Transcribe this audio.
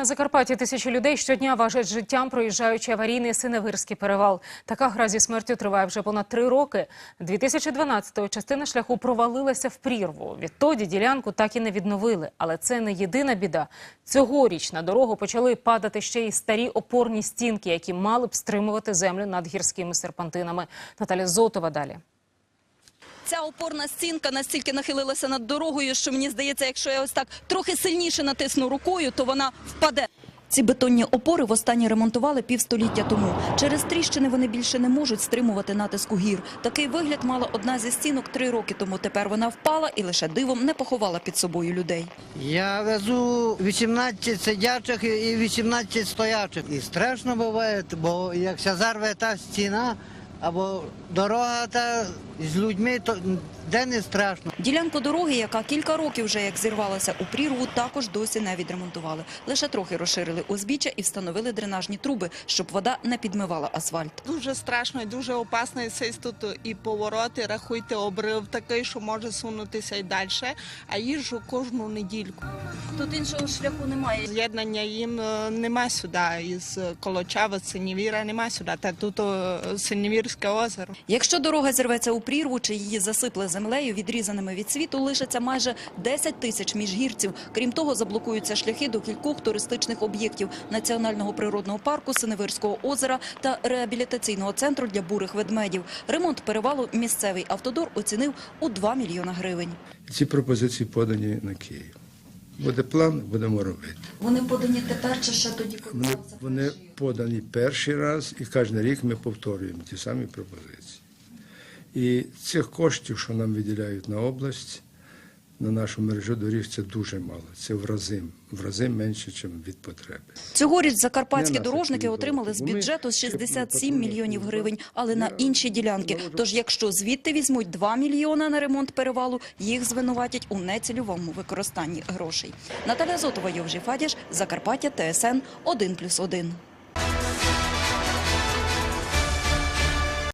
На Закарпатті тисячі людей щодня важать життям, проїжджаючи аварійний Синевирський перевал. Така гра зі смертю триває вже понад три роки. 2012-го частина шляху провалилася в прірву. Відтоді ділянку так і не відновили. Але це не єдина біда. Цьогоріч на дорогу почали падати ще й старі опорні стінки, які мали б стримувати землю над гірськими серпантинами. Наталя Зотова далі. Ця опорна стінка настільки нахилилася над дорогою, що мені здається, якщо я ось так трохи сильніше натисну рукою, то вона впаде. Ці бетонні опори востаннє ремонтували півстоліття тому. Через тріщини вони більше не можуть стримувати натиску гір. Такий вигляд мала одна зі стінок три роки тому. Тепер вона впала і лише дивом не поховала під собою людей. Я везу 18 сидячих і 18 стоячих. І страшно буває, бо якщо зарве та стіна або дорога та з людьми, то де не страшно. Ділянку дороги, яка кілька років вже як зірвалася у прірву, також досі не відремонтували. Лише трохи розширили узбіччя і встановили дренажні труби, щоб вода не підмивала асфальт. Дуже страшно і дуже опасно. І цей тут і повороти, рахуйте, обрив такий, що може сунутися і далі. А їжджу кожну недільку. Тут іншого шляху немає. З'єднання їм е, нема сюди із Колочава, Синівіра, нема сюди. Та тут е, Синівірське озеро. Якщо дорога зірветься у прірву чи її засипле землею, відрізаними від світу, лишиться майже 10 тисяч міжгірців. Крім того, заблокуються шляхи до кількох туристичних об'єктів національного природного парку Синевирського озера та реабілітаційного центру для бурих ведмедів. Ремонт перевалу місцевий автодор оцінив у 2 мільйона гривень. Ці пропозиції подані на Київ. Буде план, будемо робити. Вони подані тепер чи ще тоді Вони, вони подані перший раз, і кожен рік ми повторюємо ті самі пропозиції. І цих коштів, що нам виділяють на область, на нашу мережу доріг, це дуже мало. Це в рази, в рази менше, ніж від потреби. Цьогоріч закарпатські дорожники отримали з бюджету ще 67 мільйонів гривень, але на інші ділянки. Тож, якщо звідти візьмуть 2 мільйона на ремонт перевалу, їх звинуватять у нецільовому використанні грошей. Наталя Зотова, Йовжі Фадіш, Закарпаття, ТСН 1+,1.